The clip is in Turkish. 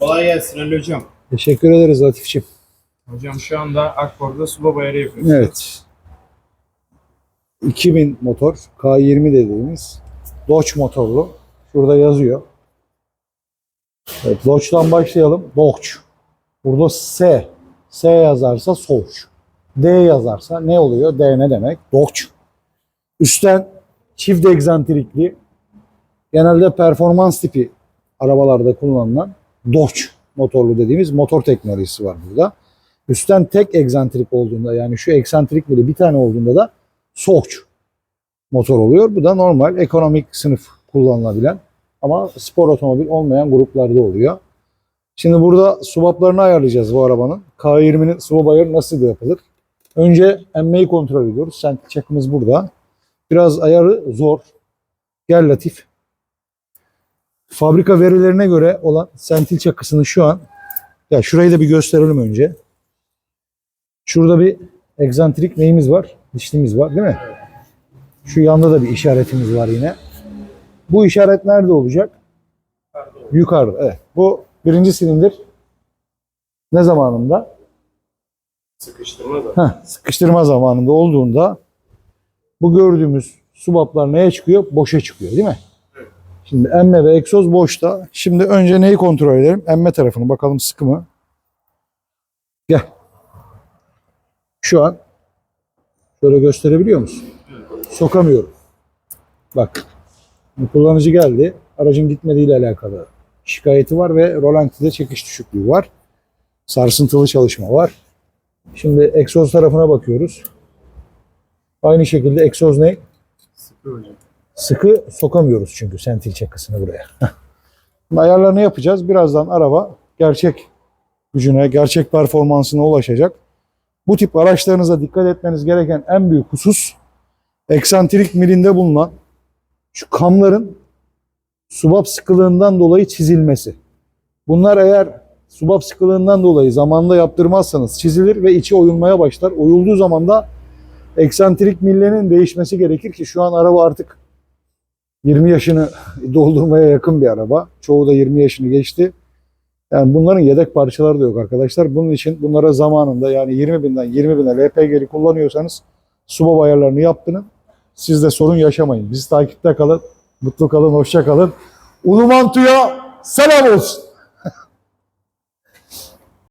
Kolay gelsin Ali Hocam. Teşekkür ederiz Latifçim. Hocam şu anda Akkor'da sula bayarı yapıyoruz. Evet. 2000 motor K20 dediğimiz Dodge motorlu. Şurada yazıyor. Evet, Dodge'dan başlayalım. Dodge. Burada S. S yazarsa Soğuş. D yazarsa ne oluyor? D ne demek? Dodge. Üstten çift egzantrikli genelde performans tipi arabalarda kullanılan Dodge motorlu dediğimiz motor teknolojisi var burada. Üstten tek egzantrik olduğunda yani şu egzantrik bile bir tane olduğunda da Soğuş motor oluyor. Bu da normal ekonomik sınıf kullanılabilen ama spor otomobil olmayan gruplarda oluyor. Şimdi burada subaplarını ayarlayacağız bu arabanın. K20'nin swap ayarı nasıl yapılır? Önce emmeyi kontrol ediyoruz. Sentik çakımız burada. Biraz ayarı zor. Gel Latif. Fabrika verilerine göre olan sentil çakısını şu an ya şurayı da bir gösterelim önce. Şurada bir egzantrik neyimiz var? Dişlimiz var değil mi? Şu yanda da bir işaretimiz var yine. Bu işaret nerede olacak? Yukarıda. Evet. Bu birinci silindir ne zamanında? Sıkıştırma da. Heh, sıkıştırma zamanında olduğunda bu gördüğümüz subaplar neye çıkıyor? Boşa çıkıyor değil mi? Şimdi emme ve egzoz boşta. Şimdi önce neyi kontrol edelim? Emme tarafını bakalım sıkı mı? Gel. Şu an şöyle gösterebiliyor musun? Sokamıyorum. Bak. Kullanıcı geldi. Aracın gitmediğiyle alakalı şikayeti var ve rolantide çekiş düşüklüğü var. Sarsıntılı çalışma var. Şimdi egzoz tarafına bakıyoruz. Aynı şekilde egzoz ne? Sıkı hocam. Sıkı sokamıyoruz çünkü sentil çakısını buraya. Ayarlarını yapacağız. Birazdan araba gerçek gücüne, gerçek performansına ulaşacak. Bu tip araçlarınıza dikkat etmeniz gereken en büyük husus eksantrik milinde bulunan şu kamların subap sıkılığından dolayı çizilmesi. Bunlar eğer subap sıkılığından dolayı zamanında yaptırmazsanız çizilir ve içi oyulmaya başlar. Oyulduğu zaman da eksantrik millenin değişmesi gerekir ki şu an araba artık 20 yaşını doldurmaya yakın bir araba. Çoğu da 20 yaşını geçti. Yani bunların yedek parçaları da yok arkadaşlar. Bunun için bunlara zamanında yani 20 binden 20 bine LPG'li kullanıyorsanız subap ayarlarını yaptırın. Siz de sorun yaşamayın. Bizi takipte kalın. Mutlu kalın, hoşça kalın. Ulumantu'ya selam olsun.